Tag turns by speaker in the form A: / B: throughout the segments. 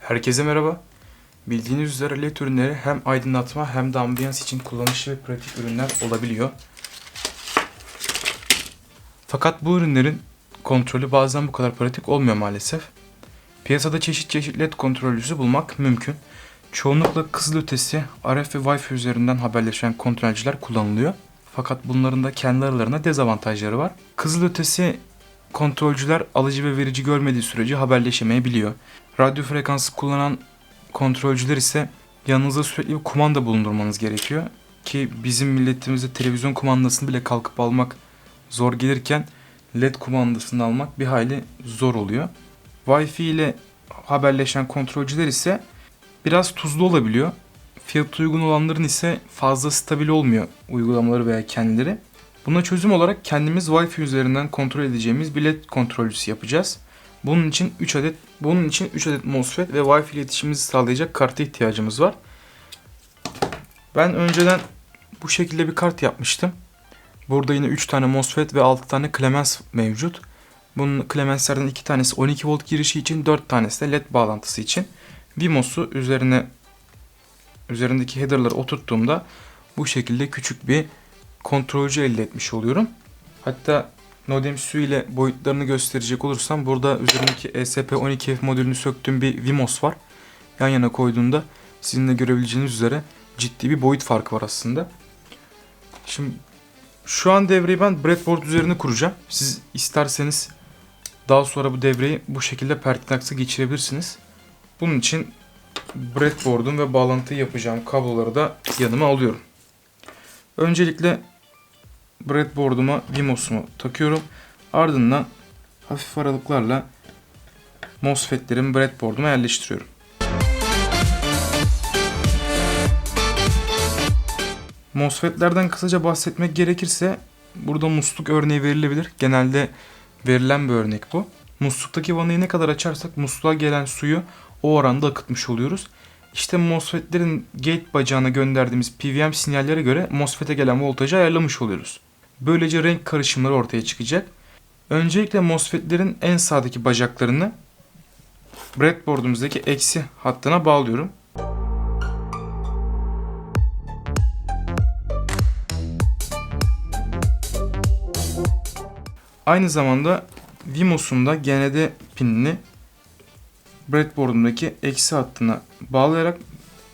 A: Herkese merhaba. Bildiğiniz üzere LED ürünleri hem aydınlatma hem de ambiyans için kullanışlı ve pratik ürünler olabiliyor. Fakat bu ürünlerin kontrolü bazen bu kadar pratik olmuyor maalesef. Piyasada çeşit çeşit LED kontrolcüsü bulmak mümkün. Çoğunlukla kızılötesi, RF ve Wi-Fi üzerinden haberleşen kontrolcüler kullanılıyor. Fakat bunların da kendi aralarında dezavantajları var. Kızılötesi kontrolcüler alıcı ve verici görmediği sürece haberleşemeyebiliyor. Radyo frekansı kullanan kontrolcüler ise yanınızda sürekli bir kumanda bulundurmanız gerekiyor. Ki bizim milletimizde televizyon kumandasını bile kalkıp almak zor gelirken LED kumandasını almak bir hayli zor oluyor. Wi-Fi ile haberleşen kontrolcüler ise biraz tuzlu olabiliyor. Fiyatı uygun olanların ise fazla stabil olmuyor uygulamaları veya kendileri. Buna çözüm olarak kendimiz Wi-Fi üzerinden kontrol edeceğimiz bir LED kontrolcüsü yapacağız. Bunun için 3 adet bunun için 3 adet MOSFET ve Wi-Fi iletişimimizi sağlayacak karta ihtiyacımız var. Ben önceden bu şekilde bir kart yapmıştım. Burada yine 3 tane MOSFET ve 6 tane Clemens mevcut. Bunun Clemens'lerden 2 tanesi 12 volt girişi için, 4 tanesi de LED bağlantısı için. Vimos'u üzerine üzerindeki header'ları oturttuğumda bu şekilde küçük bir kontrolcü elde etmiş oluyorum. Hatta Nodemsu ile boyutlarını gösterecek olursam burada üzerindeki E ESP12F modülünü söktüğüm bir Vimos var. Yan yana koyduğumda sizin de görebileceğiniz üzere ciddi bir boyut farkı var aslında. Şimdi şu an devreyi ben breadboard üzerine kuracağım. Siz isterseniz daha sonra bu devreyi bu şekilde Pertinax'a geçirebilirsiniz. Bunun için breadboard'um ve bağlantıyı yapacağım kabloları da yanıma alıyorum. Öncelikle breadboard'uma Vimos'umu takıyorum. Ardından hafif aralıklarla MOSFET'lerimi breadboard'uma yerleştiriyorum. MOSFET'lerden kısaca bahsetmek gerekirse burada musluk örneği verilebilir. Genelde verilen bir örnek bu. Musluktaki vanayı ne kadar açarsak musluğa gelen suyu o oranda akıtmış oluyoruz. İşte MOSFET'lerin gate bacağına gönderdiğimiz PWM sinyallere göre MOSFET'e gelen voltajı ayarlamış oluyoruz. Böylece renk karışımları ortaya çıkacak. Öncelikle MOSFET'lerin en sağdaki bacaklarını breadboard'umuzdaki eksi hattına bağlıyorum. Aynı zamanda Vimos'un da GND pinini breadboard'umdaki eksi hattına bağlayarak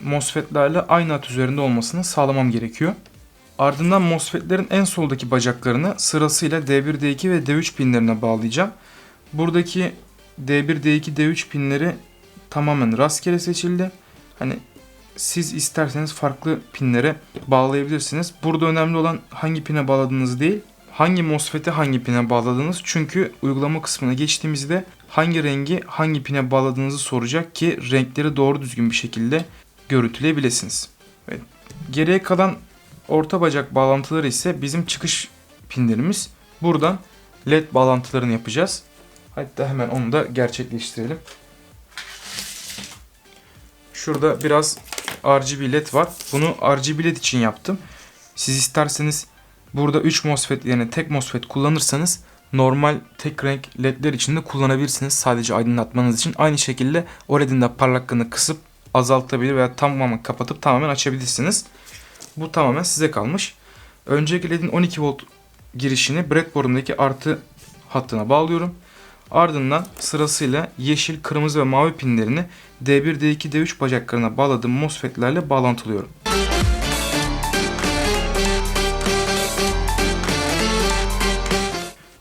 A: MOSFET'lerle aynı hat üzerinde olmasını sağlamam gerekiyor. Ardından MOSFET'lerin en soldaki bacaklarını sırasıyla D1, D2 ve D3 pinlerine bağlayacağım. Buradaki D1, D2, D3 pinleri tamamen rastgele seçildi. Hani siz isterseniz farklı pinlere bağlayabilirsiniz. Burada önemli olan hangi pine bağladığınız değil, hangi MOSFET'e hangi pine bağladığınız. Çünkü uygulama kısmına geçtiğimizde hangi rengi hangi pine bağladığınızı soracak ki renkleri doğru düzgün bir şekilde görüntüleyebilirsiniz. Evet. Geriye kalan orta bacak bağlantıları ise bizim çıkış pinlerimiz. Buradan led bağlantılarını yapacağız. Hatta hemen onu da gerçekleştirelim. Şurada biraz RGB led var. Bunu RGB led için yaptım. Siz isterseniz burada 3 MOSFET yerine tek MOSFET kullanırsanız normal tek renk ledler için de kullanabilirsiniz. Sadece aydınlatmanız için. Aynı şekilde o ledin de parlaklığını kısıp azaltabilir veya tamamen kapatıp tamamen açabilirsiniz. Bu tamamen size kalmış. Önceki ledin 12 volt girişini breadboard'umdaki artı hattına bağlıyorum. Ardından sırasıyla yeşil, kırmızı ve mavi pinlerini D1, D2, D3 bacaklarına bağladığım MOSFET'lerle bağlantılıyorum.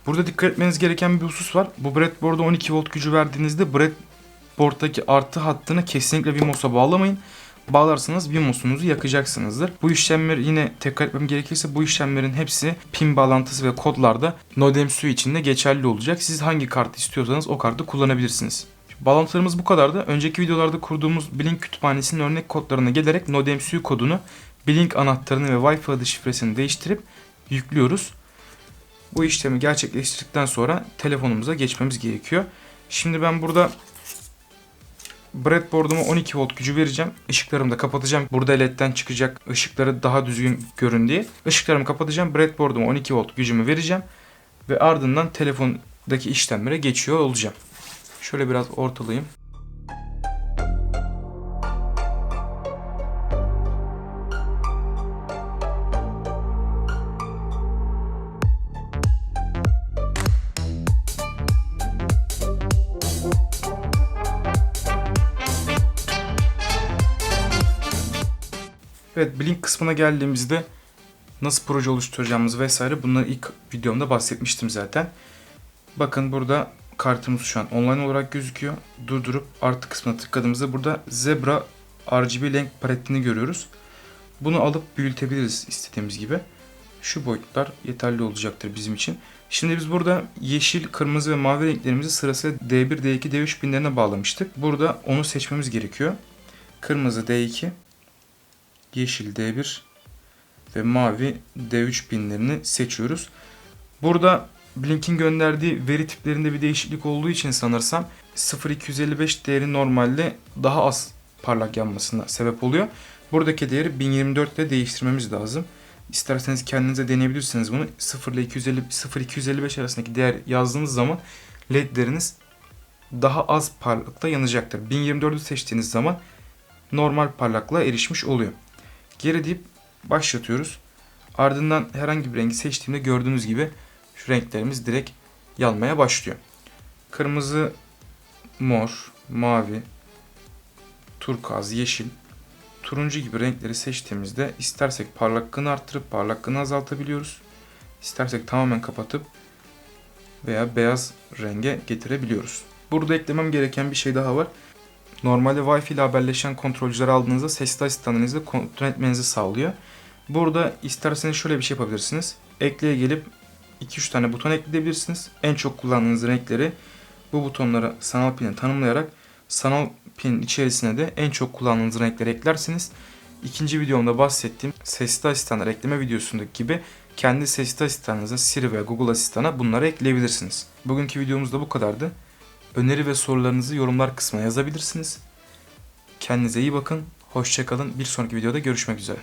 A: Burada dikkat etmeniz gereken bir husus var. Bu breadboard'a 12 volt gücü verdiğinizde breadboard'daki artı hattını kesinlikle Vimos'a bağlamayın. Bağlarsanız Vimos'unuzu yakacaksınızdır. Bu işlemler yine tekrar etmem gerekirse bu işlemlerin hepsi pin bağlantısı ve kodlarda NodeMSU için de geçerli olacak. Siz hangi kartı istiyorsanız o kartı kullanabilirsiniz. Bağlantılarımız bu kadardı. Önceki videolarda kurduğumuz Blink kütüphanesinin örnek kodlarına gelerek NodeMSU kodunu Blink anahtarını ve Wi-Fi adı şifresini değiştirip yüklüyoruz. Bu işlemi gerçekleştirdikten sonra telefonumuza geçmemiz gerekiyor. Şimdi ben burada breadboard'uma 12 volt gücü vereceğim. Işıklarımı da kapatacağım. Burada ledden çıkacak ışıkları daha düzgün görün diye. Işıklarımı kapatacağım. Breadboard'uma 12 volt gücümü vereceğim. Ve ardından telefondaki işlemlere geçiyor olacağım. Şöyle biraz ortalayayım. Evet Blink kısmına geldiğimizde nasıl proje oluşturacağımız vesaire bunları ilk videomda bahsetmiştim zaten. Bakın burada kartımız şu an online olarak gözüküyor. Durdurup artı kısmına tıkladığımızda burada Zebra RGB renk paletini görüyoruz. Bunu alıp büyütebiliriz istediğimiz gibi. Şu boyutlar yeterli olacaktır bizim için. Şimdi biz burada yeşil, kırmızı ve mavi renklerimizi sırasıyla D1, D2, D3 pinlerine bağlamıştık. Burada onu seçmemiz gerekiyor. Kırmızı D2, yeşil D1 ve mavi D3 pinlerini seçiyoruz. Burada Blink'in gönderdiği veri tiplerinde bir değişiklik olduğu için sanırsam 0255 değeri normalde daha az parlak yanmasına sebep oluyor. Buradaki değeri 1024 ile değiştirmemiz lazım. İsterseniz kendinize deneyebilirsiniz bunu. 0 ile 250 0255 arasındaki değer yazdığınız zaman ledleriniz daha az parlaklıkta yanacaktır. 1024'ü seçtiğiniz zaman normal parlaklığa erişmiş oluyor. Geri deyip başlatıyoruz. Ardından herhangi bir rengi seçtiğimde gördüğünüz gibi şu renklerimiz direkt yanmaya başlıyor. Kırmızı, mor, mavi, turkuaz, yeşil, turuncu gibi renkleri seçtiğimizde istersek parlaklığını arttırıp parlaklığını azaltabiliyoruz. İstersek tamamen kapatıp veya beyaz renge getirebiliyoruz. Burada eklemem gereken bir şey daha var. Normalde Wi-Fi ile haberleşen kontrolcüleri aldığınızda sesli asistanınızı kontrol etmenizi sağlıyor. Burada isterseniz şöyle bir şey yapabilirsiniz. Ekleye gelip 2-3 tane buton ekleyebilirsiniz. En çok kullandığınız renkleri bu butonlara sanal pine tanımlayarak sanal pin içerisine de en çok kullandığınız renkleri eklersiniz. İkinci videomda bahsettiğim sesli asistanlar ekleme videosundaki gibi kendi sesli asistanınıza Siri ve Google Asistan'a bunları ekleyebilirsiniz. Bugünkü videomuz da bu kadardı. Öneri ve sorularınızı yorumlar kısmına yazabilirsiniz. Kendinize iyi bakın. Hoşçakalın. Bir sonraki videoda görüşmek üzere.